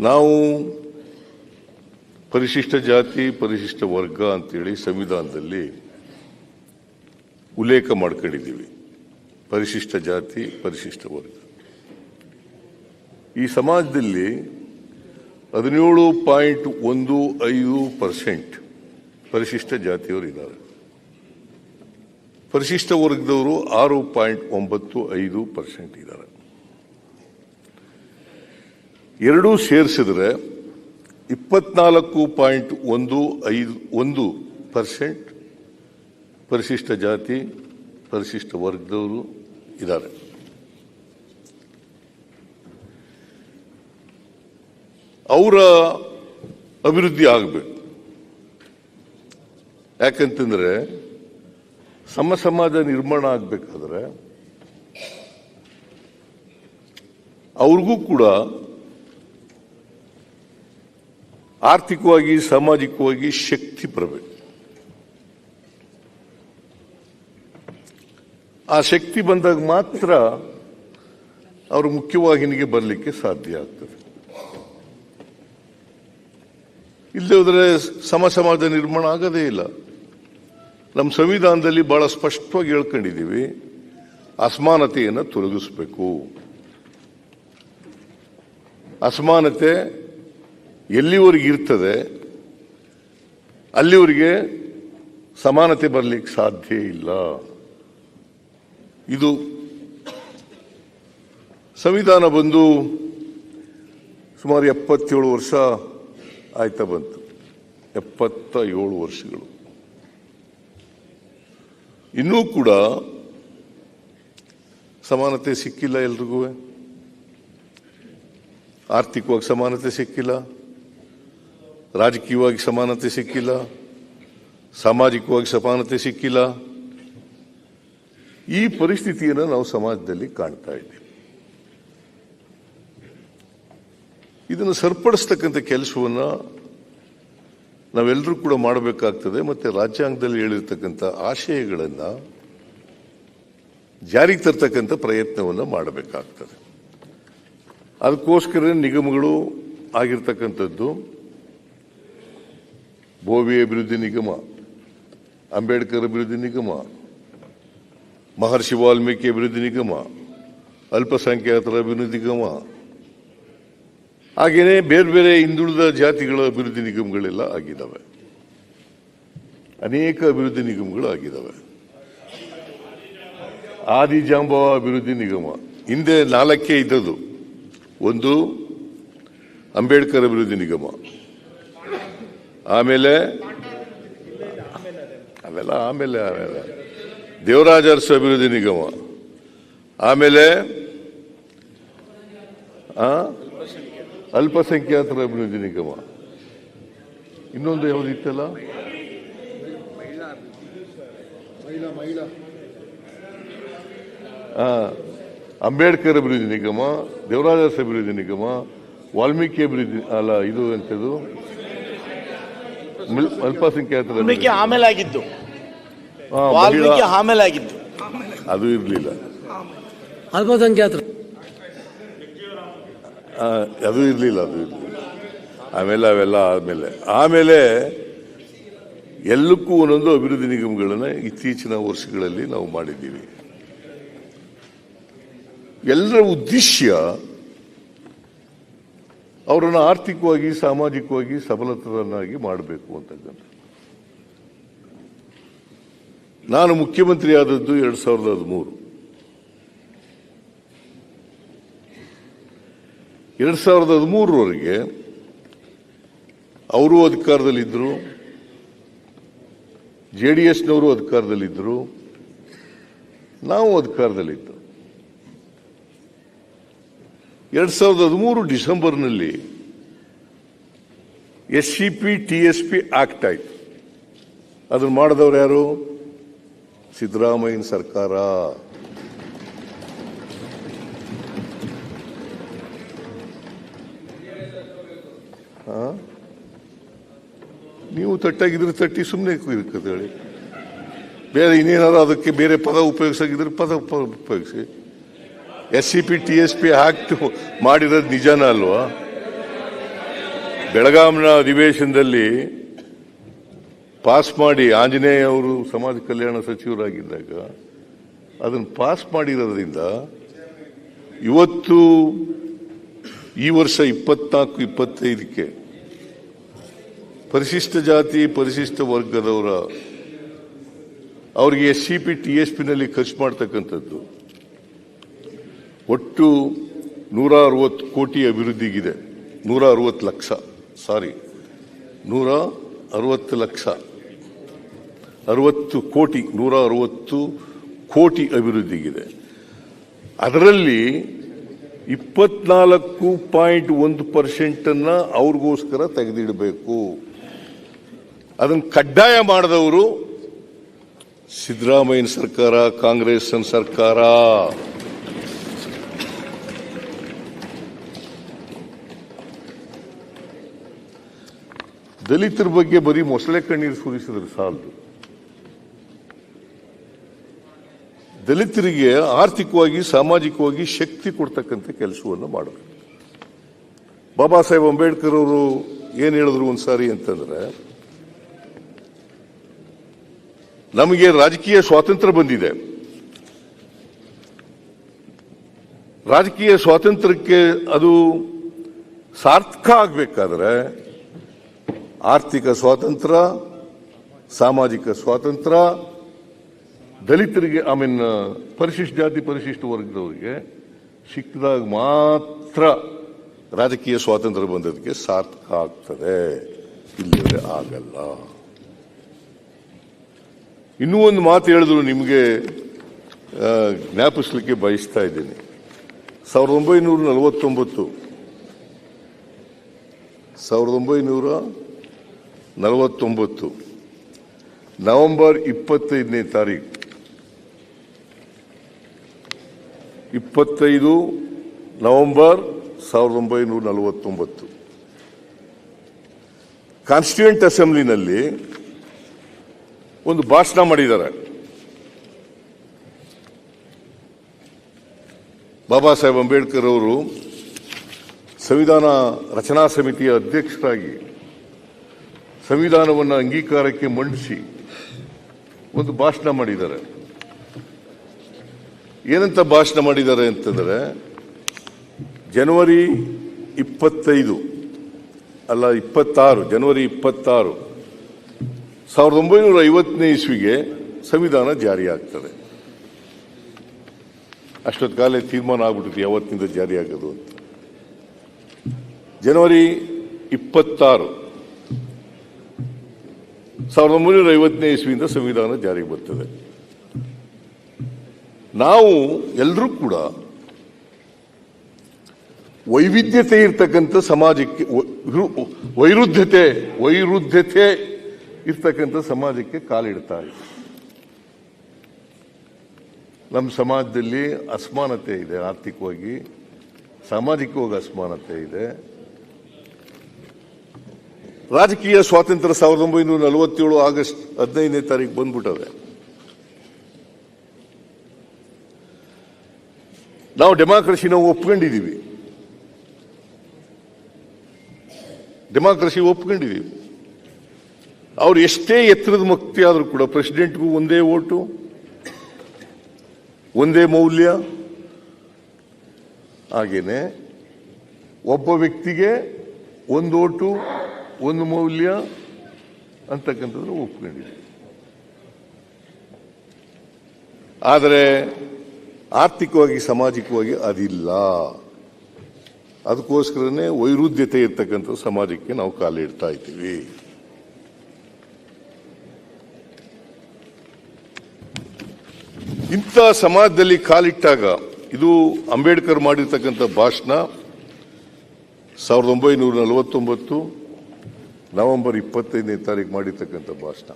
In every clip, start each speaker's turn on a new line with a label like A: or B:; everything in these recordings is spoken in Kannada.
A: ನಾವು ಪರಿಶಿಷ್ಟ ಜಾತಿ, ಪರಿಶಿಷ್ಟ ವರ್ಗ ಅಂತೇಳಿ ಸಂವಿಧಾನದಲ್ಲಿ ಉಲ್ಲೇಖ ಮಾಡ್ಕೊಂಡಿದ್ದೀವಿ. ಪರಿಶಿಷ್ಟ ಜಾತಿ, ಪರಿಶಿಷ್ಟ ವರ್ಗ. ಈ ಸಮಾಜದಲ್ಲಿ ಹದಿನೇಳು ಪಾಯಿಂಟ್ ಒಂದು ಐದು ಪರ್ಸೆಂಟ್ ಪರಿಶಿಷ್ಟ ಜಾತಿಯವರು ಇದ್ದಾರೆ. ಪರಿಶಿಷ್ಟ ವರ್ಗದವರು ಆರು ಪಾಯಿಂಟ್ ಒಂಬತ್ತು ಐದು ಪರ್ಸೆಂಟ್ ಇದ್ದಾರೆ. ಎರಡೂ ಸೇರಿಸಿದರೆ ಇಪ್ಪತ್ನಾಲ್ಕು ಪಾಯಿಂಟ್ ಒಂದು ಐದು ಒಂದು ಪರ್ಸೆಂಟ್ ಪರಿಶಿಷ್ಟ ಜಾತಿ, ಪರಿಶಿಷ್ಟ ವರ್ಗದವರು ಇದ್ದಾರೆ. ಅವರ ಅಭಿವೃದ್ಧಿ ಆಗಬೇಕು. ಯಾಕಂತಂದರೆ ಸಮ ಸಮಾಜ ನಿರ್ಮಾಣ ಆಗಬೇಕಾದ್ರೆ ಅವ್ರಿಗೂ ಕೂಡ ಆರ್ಥಿಕವಾಗಿ, ಸಾಮಾಜಿಕವಾಗಿ ಶಕ್ತಿ ಬರಬೇಕು. ಆ ಶಕ್ತಿ ಬಂದಾಗ ಮಾತ್ರ ಅವರು ಮುಖ್ಯವಾಹಿನಿಗೆ ಬರಲಿಕ್ಕೆ ಸಾಧ್ಯ ಆಗ್ತದೆ. ಇಲ್ಲದೆ ಹೋದರೆ ಸಮ ಸಮಾಜ ನಿರ್ಮಾಣ ಆಗದೇ ಇಲ್ಲ. ನಮ್ಮ ಸಂವಿಧಾನದಲ್ಲಿ ಬಹಳ ಸ್ಪಷ್ಟವಾಗಿ ಹೇಳ್ಕೊಂಡಿದ್ದೀವಿ, ಅಸಮಾನತೆಯನ್ನು ತೊಲಗಿಸಬೇಕು. ಅಸಮಾನತೆ ಎಲ್ಲಿವರೆಗೆ ಇರ್ತದೆ, ಅಲ್ಲಿವರೆಗೆ ಸಮಾನತೆ ಬರಲಿಕ್ಕೆ ಸಾಧ್ಯ ಇಲ್ಲ. ಇದು ಸಂವಿಧಾನ ಬಂದು ಸುಮಾರು ಎಪ್ಪತ್ತೇಳು ವರ್ಷ ಆಯ್ತಾ ಬಂತು. ಎಪ್ಪತ್ತ ಏಳು ವರ್ಷಗಳು. ಇನ್ನೂ ಕೂಡ ಸಮಾನತೆ ಸಿಕ್ಕಿಲ್ಲ ಎಲ್ರಿಗೂ. ಆರ್ಥಿಕವಾಗಿ ಸಮಾನತೆ ಸಿಕ್ಕಿಲ್ಲ. ರಾಜಕೀಯವಾಗಿ ಸಮಾನತೆ ಸಿಕ್ಕಿಲ್ಲ, ಸಾಮಾಜಿಕವಾಗಿ ಸಮಾನತೆ ಸಿಕ್ಕಿಲ್ಲ. ಈ ಪರಿಸ್ಥಿತಿಯನ್ನು ನಾವು ಸಮಾಜದಲ್ಲಿ ಕಾಣ್ತಾ ಇದ್ದೀವಿ. ಇದನ್ನು ಸರಿಪಡಿಸ್ತಕ್ಕಂಥ ಕೆಲಸವನ್ನು ನಾವೆಲ್ಲರೂ ಕೂಡ ಮಾಡಬೇಕಾಗ್ತದೆ, ಮತ್ತು ರಾಜ್ಯಾಂಗದಲ್ಲಿ ಹೇಳಿರ್ತಕ್ಕಂಥ ಆಶಯಗಳನ್ನು ಜಾರಿಗೆ ತರ್ತಕ್ಕಂಥ ಪ್ರಯತ್ನವನ್ನು ಮಾಡಬೇಕಾಗ್ತದೆ. ಅದಕ್ಕೋಸ್ಕರ ನಿಗಮಗಳು ಆಗಿರ್ತಕ್ಕಂಥದ್ದು ಬೋವಿ ಅಭಿವೃದ್ಧಿ ನಿಗಮ, ಅಂಬೇಡ್ಕರ್ ಅಭಿವೃದ್ಧಿ ನಿಗಮ, ಮಹರ್ಷಿ ವಾಲ್ಮೀಕಿ ಅಭಿವೃದ್ಧಿ ನಿಗಮ, ಅಲ್ಪಸಂಖ್ಯಾತರ ಅಭಿವೃದ್ಧಿ ನಿಗಮ, ಹಾಗೆಯೇ ಬೇರೆ ಬೇರೆ ಹಿಂದುಳಿದ ಜಾತಿಗಳ ಅಭಿವೃದ್ಧಿ ನಿಗಮಗಳೆಲ್ಲ ಆಗಿದ್ದಾವೆ. ಅನೇಕ ಅಭಿವೃದ್ಧಿ ನಿಗಮಗಳು ಆಗಿದ್ದಾವೆ. ಆದಿಜಾಂಬವ ಅಭಿವೃದ್ಧಿ ನಿಗಮ, ಹಿಂದೆ ನಾಲ್ಕೇ ಇದ್ದದ್ದು. ಒಂದು ಅಂಬೇಡ್ಕರ್ ಅಭಿವೃದ್ಧಿ ನಿಗಮ ಆಮೇಲೆ? ಅವೆಲ್ಲ ಆಮೇಲೆ ಆಮೇಲೆ. ದೇವರಾಜ ಅಭಿವೃದ್ಧಿ ನಿಗಮ. ಆಮೇಲೆ? ಅಲ್ಪಸಂಖ್ಯಾತರ ಅಭಿವೃದ್ಧಿ ನಿಗಮ. ಇನ್ನೊಂದು ಯಾವುದಿತ್ತಲ್ಲ ಇತ್ತಲ್ಲ? ಅಂಬೇಡ್ಕರ್ ಅಭಿವೃದ್ಧಿ ನಿಗಮ ದೇವರಾಜ ಅಭಿವೃದ್ಧಿ ನಿಗಮ, ವಾಲ್ಮೀಕಿ ಅಭಿವೃದ್ಧಿ, ಅಲ್ಲ, ಇದು ಎಂತದು ಮಿಲ್- ಅಲ್ಪಸಂಖ್ಯಾತರ
B: ವಾಲ್ಮೀಕಿ
A: ಅಭಿವೃದ್ಧಿ.
B: ಆಮೇಲೆ ಆಗಿದ್ದು ವಾಲ್ಮೀಕಿ ಆಮೇಲೆ ಆಗಿದ್ದು
A: ಅದು ಇರಲಿಲ್ಲ.
C: ಅಲ್ಪಸಂಖ್ಯಾತರು.
A: ಅದು ಇರಲಿಲ್ಲ ಅದು ಇರಲಿಲ್ಲ. ಆಮೇಲೆ ಅವೆಲ್ಲ ಆದಮೇಲೆ. ಆಮೇಲೆ ಎಲ್ಲಕ್ಕೂ ಒಂದೊಂದು ಅಭಿವೃದ್ಧಿ ನಿಗಮಗಳನ್ನು ಇತ್ತೀಚಿನ ವರ್ಷಗಳಲ್ಲಿ ನಾವು ಮಾಡಿದ್ದೀವಿ. ಎಲ್ಲರ ಉದ್ದೇಶ ಅವರನ್ನು ಆರ್ಥಿಕವಾಗಿ, ಸಾಮಾಜಿಕವಾಗಿ ಸಬಲತರನ್ನಾಗಿ ಮಾಡಬೇಕು ಅಂತಕ್ಕಂಥ ನಾನು ಮುಖ್ಯಮಂತ್ರಿ ಆದದ್ದು ಎರಡು ಸಾವಿರದ ಹದಿಮೂರು. ಎರಡು ಸಾವಿರದ ಹದಿಮೂರರವರೆಗೆ ಅವರು ಅಧಿಕಾರದಲ್ಲಿದ್ದರು, ಜೆ ಡಿ ಎಸ್ನವರು ಅಧಿಕಾರದಲ್ಲಿದ್ದರು, ನಾವು ಅಧಿಕಾರದಲ್ಲಿದ್ದು ಎರಡ್ ಸಾವಿರದ ಹದಿಮೂರು ಡಿಸೆಂಬರ್ನಲ್ಲಿ S C P, T S P act ಆಯ್ತು ಅದನ್ನು ಮಾಡಿದವರು ಯಾರು? ಸಿದ್ದರಾಮಯ್ಯನ ಸರ್ಕಾರ. ನೀವು ತಟ್ಟಾಗಿದ್ರೆ ತಟ್ಟಿ ಸುಮ್ಮನೆ ಇರ್ತದೆ ಹೇಳಿ. ಬೇರೆ ಇನ್ನೇನಾದ್ರು ಅದಕ್ಕೆ ಬೇರೆ ಪದ ಉಪಯೋಗಿಸಾಗಿದ್ರೆ ಪದ ಉಪ- ಉಪಯೋಗಿಸಿ. S C P T S P act ಮಾಡಿರೋದು ನಿಜಾನ ಅಲ್ವಾ? ಬೆಳಗಾಂನ ಅಧಿವೇಶನದಲ್ಲಿ ಪಾಸ್ ಮಾಡಿ ಆಂಜನೇಯ ಅವರು ಸಮಾಜ ಕಲ್ಯಾಣ ಸಚಿವರಾಗಿದ್ದಾಗ, ಅದನ್ನು ಪಾಸ್ ಮಾಡಿರೋದ್ರಿಂದ ಇವತ್ತು ಈ ವರ್ಷ ಇಪ್ಪತ್ನಾಲ್ಕು, ಇಪ್ಪತ್ತೈದಕ್ಕೆ ಪರಿಶಿಷ್ಟ ಜಾತಿ, ಪರಿಶಿಷ್ಟ ವರ್ಗದವರ, ಅವರಿಗೆ S C P T S ಪಿನಲ್ಲಿ ಖರ್ಚು ಮಾಡ್ತಕ್ಕಂಥದ್ದು. ಒಟ್ಟು ನೂರ ಅರವತ್ತು ಕೋಟಿ ಅಭಿವೃದ್ಧಿಗಿದೆ. ನೂರ ಅರವತ್ತು ಲಕ್ಷ. ಸಾರಿ ನೂರ ಅರವತ್ತು ಲಕ್ಷ. ಅರವತ್ತು ಕೋಟಿ ನೂರ ಅರವತ್ತು ಕೋಟಿ ಅಭಿವೃದ್ಧಿಗಿದೆ. ಅದರಲ್ಲಿ ಇಪ್ಪತ್ನಾಲ್ಕು ಪಾಯಿಂಟ್ ಒಂದು ಪರ್ಸೆಂಟನ್ನು ಅವ್ರಿಗೋಸ್ಕರ ತೆಗೆದಿಡಬೇಕು. ಅದನ್ನು ಕಡ್ಡಾಯ ಮಾಡಿದವರು ಸಿದ್ದರಾಮಯ್ಯನ ಸರ್ಕಾರ ಕಾಂಗ್ರೆಸ್ ಸರ್ಕಾರ. ದಲಿತರ ಬಗ್ಗೆ ಬರೀ ಮೊಸಳೆ ಕಣ್ಣೀರು ಸುರಿಸಿದ್ರೆ ಸಾಲದು. ದಲಿತರಿಗೆ ಆರ್ಥಿಕವಾಗಿ, ಸಾಮಾಜಿಕವಾಗಿ ಶಕ್ತಿ ಕೊಡ್ತಕ್ಕಂಥ ಕೆಲಸವನ್ನು ಮಾಡಬೇಕು ಬಾಬಾ ಸಾಹೇಬ್ ಅಂಬೇಡ್ಕರ್ ಅವರು ಏನು ಹೇಳಿದ್ರು ಒಂದ್ಸಾರಿ ಅಂತಂದ್ರೆ, ನಮಗೆ ರಾಜಕೀಯ ಸ್ವಾತಂತ್ರ್ಯ ಬಂದಿದೆ. ರಾಜಕೀಯ ಸ್ವಾತಂತ್ರ್ಯಕ್ಕೆ ಅದು ಸಾರ್ಥಕ ಆಗಬೇಕಾದ್ರೆ ಆರ್ಥಿಕ ಸ್ವಾತಂತ್ರ್ಯ ಸಾಮಾಜಿಕ ಸ್ವಾತಂತ್ರ್ಯ ದಲಿತರಿಗೆ ಐ ಮೀನ್ ಪರಿಶಿಷ್ಟ ಜಾತಿ, ಪರಿಶಿಷ್ಟ ವರ್ಗದವರಿಗೆ ಸಿಕ್ಕಿದಾಗ ಮಾತ್ರ ರಾಜಕೀಯ ಸ್ವಾತಂತ್ರ್ಯ ಬಂದದಕ್ಕೆ ಸಾರ್ಥಕ ಆಗ್ತದೆ. ಇಲ್ಲದೆ ಆಗಲ್ಲ. ಇನ್ನೂ ಒಂದು ಮಾತು ಹೇಳಿದ್ರು ನಿಮಗೆ ಜ್ಞಾಪಿಸಲಿಕ್ಕೆ ಬಯಸ್ತಾ ಇದ್ದೀನಿ. ಸಾವಿರದ ಒಂಬೈನೂರ ನಲವತ್ತೊಂಬತ್ತು, ಸಾವಿರದ ಒಂಬೈನೂರ ನಲವತ್ತೊಂಬತ್ತು. ನವೆಂಬರ್ ಇಪ್ಪತ್ತೈದನೇ ತಾರೀಕು ಇಪ್ಪತ್ತೈದು ನವೆಂಬರ್ ಸಾವಿರದ ಒಂಬೈನೂರ ನಲವತ್ತೊಂಬತ್ತು. ಕಾನ್ಸ್ಟಿಟ್ಯೂಂಟ್ ಅಸೆಂಬ್ಲಿನಲ್ಲಿ ಒಂದು ಭಾಷಣ ಮಾಡಿದ್ದಾರೆ. ಬಾಬಾ ಸಾಹೇಬ್ ಅಂಬೇಡ್ಕರ್ ಅವರು ಸಂವಿಧಾನ ರಚನಾ ಸಮಿತಿಯ ಅಧ್ಯಕ್ಷರಾಗಿ ಸಂವಿಧಾನವನ್ನು ಅಂಗೀಕಾರಕ್ಕೆ ಮಂಡಿಸಿ ಒಂದು ಭಾಷಣ ಮಾಡಿದ್ದಾರೆ. ಏನಂತ ಭಾಷಣ ಮಾಡಿದ್ದಾರೆ ಅಂತಂದರೆ, ಜನವರಿ ಇಪ್ಪತ್ತೈದು, ಅಲ್ಲ ಇಪ್ಪತ್ತಾರು, ಜನವರಿ ಇಪ್ಪತ್ತಾರು, ಸಾವಿರದ ಒಂಬೈನೂರ ಐವತ್ತನೇ ಇಸ್ವಿಗೆ ಸಂವಿಧಾನ ಜಾರಿಯಾಗ್ತದೆ. ಅಷ್ಟೊತ್ತು ಕಾಲ ತೀರ್ಮಾನ ಆಗ್ಬಿಟ್ಟಿದೆ ಯಾವತ್ತಿನಿಂದ ಜಾರಿಯಾಗೋದು ಅಂತ. ಜನವರಿ ಇಪ್ಪತ್ತಾರು ಸಾವಿರದ ಒಂಬೈನೂರ ಐವತ್ತನೇ ಇಸ್ವಿಯಿಂದ ಸಂವಿಧಾನ ಜಾರಿಗೆ ಬರ್ತದೆ. ನಾವು ಎಲ್ಲರೂ ಕೂಡ ವೈವಿಧ್ಯತೆ ಇರ್ತಕ್ಕಂಥ ಸಮಾಜಕ್ಕೆ ವೈರುಧ್ಯತೆ ವೈರುಧ್ಯತೆ ಇರ್ತಕ್ಕಂಥ ಸಮಾಜಕ್ಕೆ ಕಾಲಿಡ್ತಾ ಇದೆ. ನಮ್ಮ ಸಮಾಜದಲ್ಲಿ ಅಸಮಾನತೆ ಇದೆ, ಆರ್ಥಿಕವಾಗಿ, ಸಾಮಾಜಿಕವಾಗಿ ಅಸಮಾನತೆ ಇದೆ. ರಾಜಕೀಯ ಸ್ವಾತಂತ್ರ್ಯ ಸಾವಿರದ ಒಂಬೈನೂರ ನಲವತ್ತೇಳು ಆಗಸ್ಟ್ ಹದಿನೈದನೇ ತಾರೀಕು ಬಂದ್ಬಿಟ್ಟವೆ. ನಾವು ಡೆಮಾಕ್ರಸಿ ನಾವು ಒಪ್ಕೊಂಡಿದ್ದೀವಿ. ಡೆಮಾಕ್ರಸಿ ಒಪ್ಕೊಂಡಿದ್ದೀವಿ. ಅವ್ರು ಎಷ್ಟೇ ಎತ್ತರದ ಮುಕ್ತಿ ಆದರೂ ಕೂಡ ಪ್ರೆಸಿಡೆಂಟ್ಗೂ ಒಂದೇ ಓಟು, ಒಂದೇ ಮೌಲ್ಯ. ಹಾಗೇನೆ ಒಬ್ಬ ವ್ಯಕ್ತಿಗೆ ಒಂದು ಓಟು ಒಂದು ಮೌಲ್ಯ ಅಂತಕ್ಕಂಥದ್ದು ಒಪ್ಕೊಂಡಿದೆ. ಆದರೆ ಆರ್ಥಿಕವಾಗಿ, ಸಾಮಾಜಿಕವಾಗಿ ಅದಿಲ್ಲ. ಅದಕ್ಕೋಸ್ಕರನೇ ವೈರುಧ್ಯತೆ ಇರ್ತಕ್ಕಂಥ ಸಮಾಜಕ್ಕೆ ನಾವು ಕಾಲಿಡ್ತಾ ಇದ್ದೀವಿ. ಇಂಥ ಸಮಾಜದಲ್ಲಿ ಕಾಲಿಟ್ಟಾಗ ಇದು ಅಂಬೇಡ್ಕರ್ ಮಾಡಿರ್ತಕ್ಕಂಥ ಭಾಷಣ ಸಾವಿರದ ಒಂಬೈನೂರ ನಲವತ್ತೊಂಬತ್ತು ನವೆಂಬರ್ ಇಪ್ಪತ್ತೈದನೇ ತಾರೀಕು ಮಾಡಿರ್ತಕ್ಕಂಥ ಭಾಷಣ.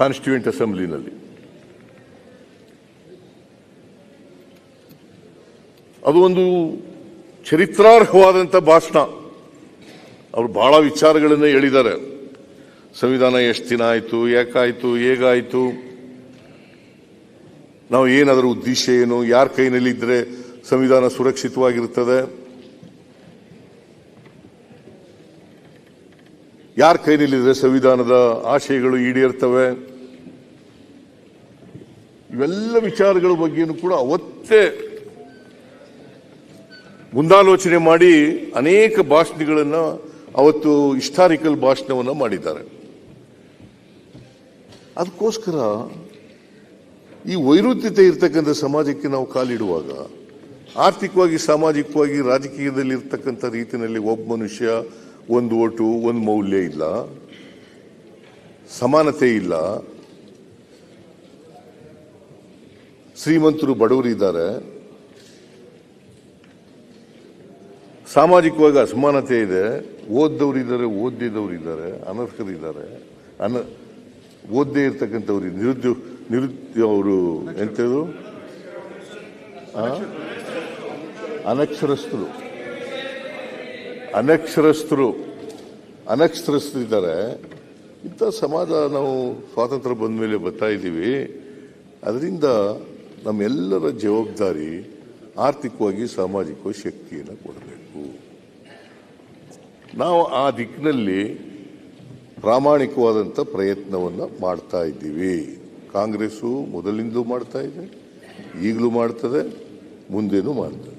A: ಕಾನ್ಸ್ಟಿಟ್ಯೂಂಟ್ ಅಸೆಂಬ್ಲಿನಲ್ಲಿ ಅದು ಒಂದು ಚರಿತ್ರಾರ್ಹವಾದಂಥ ಭಾಷಣ. ಅವರು ಬಹಳ ವಿಚಾರಗಳನ್ನು ಹೇಳಿದ್ದಾರೆ. ಸಂವಿಧಾನ ಎಷ್ಟು ದಿನ ಆಯಿತು, ಯಾಕಾಯಿತು, ಹೇಗಾಯಿತು, ನಾವು ಏನಾದರೂ ಉದ್ದೇಶ ಏನು, ಯಾರ ಕೈನಲ್ಲಿ ಇದ್ರೆ ಸಂವಿಧಾನ ಸುರಕ್ಷಿತವಾಗಿರ್ತದೆ ಯಾರ ಕೈನಲ್ಲಿದ್ರೆ ಸಂವಿಧಾನದ ಆಶಯಗಳು ಈಡೇರ್ತವೆ? ಇವೆಲ್ಲ ವಿಚಾರಗಳ ಬಗ್ಗೆಯೂ ಕೂಡ ಅವತ್ತೇ ಮುಂದಾಲೋಚನೆ ಮಾಡಿ ಅನೇಕ ಭಾಷಣಗಳನ್ನ ಅವತ್ತು ಹಿಸ್ಟಾರಿಕಲ್ ಭಾಷಣವನ್ನ ಮಾಡಿದ್ದಾರೆ. ಅದಕ್ಕೋಸ್ಕರ ಈ ವೈರುಧ್ಯತೆ ಇರತಕ್ಕಂಥ ಸಮಾಜಕ್ಕೆ ನಾವು ಕಾಲಿಡುವಾಗ, ಆರ್ಥಿಕವಾಗಿ, ಸಾಮಾಜಿಕವಾಗಿ ರಾಜಕೀಯದಲ್ಲಿ ಇರ್ತಕ್ಕಂಥ ರೀತಿಯಲ್ಲಿ ಒಬ್ಬ ಮನುಷ್ಯ ಒಂದು ಓಟು ಒಂದು ಮೌಲ್ಯ ಇಲ್ಲ. ಸಮಾನತೆ ಇಲ್ಲ. ಶ್ರೀಮಂತರು ಬಡವರು ಇದ್ದಾರೆ. ಸಾಮಾಜಿಕವಾಗಿ ಅಸಮಾನತೆ ಇದೆ. ಓದ್ದವ್ರು ಇದ್ದಾರೆ ಓದಿದವರು ಇದ್ದಾರೆ ಅನರ್ಹರಿದ್ದಾರೆ ಅನ, ಓದ್ದೇ ಇರ್ತಕ್ಕಂಥವ್ರು ನಿರುದ್ಯೋಗ ನಿರುದ್ಯ ಅವರು ಎಂಥದ್ದು ಅನಕ್ಷರಸ್ಥರು. ಅನಕ್ಷರಸ್ಥರು ಅನಕ್ಷರಸ್ಥರು ಇದ್ದಾರೆ ಇಂಥ ಸಮಾಜ ನಾವು ಸ್ವಾತಂತ್ರ್ಯ ಬಂದ ಮೇಲೆ ಬರ್ತಾ ಇದ್ದೀವಿ. ಅದರಿಂದ ನಮ್ಮೆಲ್ಲರ ಜವಾಬ್ದಾರಿ ಆರ್ಥಿಕವಾಗಿ ಸಾಮಾಜಿಕವಾಗಿ ಶಕ್ತಿಯನ್ನು ಕೊಡಬೇಕು. ನಾವು ಆ ದಿಕ್ಕಿನಲ್ಲಿ ಪ್ರಾಮಾಣಿಕವಾದಂಥ ಪ್ರಯತ್ನವನ್ನು ಮಾಡ್ತಾ ಇದ್ದೀವಿ. ಕಾಂಗ್ರೆಸ್ಸು ಮೊದಲಿಂದಲೂ ಮಾಡ್ತಾ ಇದೆ, ಈಗಲೂ ಮಾಡ್ತದೆ, ಮುಂದೇನೂ ಮಾಡ್ತದೆ.